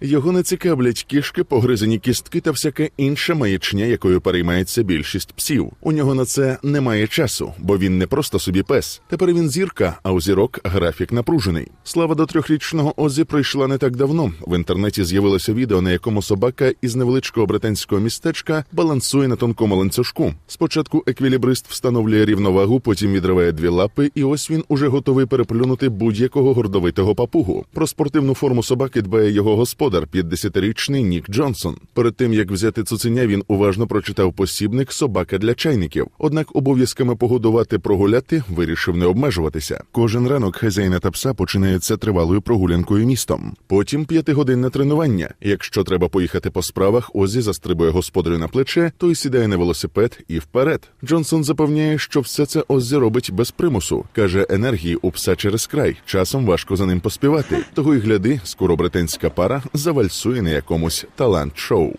Його не цікавлять кішки, погризані кістки та всяка інша маячня, якою переймається більшість псів. У нього на це немає часу, бо він не просто собі пес. Тепер він зірка, а у зірок графік напружений. Слава до трьохрічного Озі прийшла не так давно. В інтернеті з'явилося відео, на якому собака із невеличкого британського містечка балансує на тонкому ланцюжку. Спочатку еквілібрист встановлює рівновагу, потім відриває дві лапи, і ось він уже готовий переплюнути будь-якого гордовитого папугу. Про спортивну форму собаки дбає його господар, 50-річний Нік Джонсон. Перед тим як взяти цуценя, він уважно прочитав посібник Собака для чайників. Однак обов'язками погодувати прогуляти вирішив не обмежуватися. Кожен ранок хазяїна та пса починається тривалою прогулянкою містом. Потім п'ятигодинне тренування. Якщо треба поїхати по справах, Озі застрибує господарю на плече, той сідає на велосипед і вперед. Джонсон запевняє, що все це Озі робить без примусу. каже, енергії у пса через край. Часом важко за ним поспівати. Того й гляди, скоро британська пара завальсує на якомусь талант-шоу.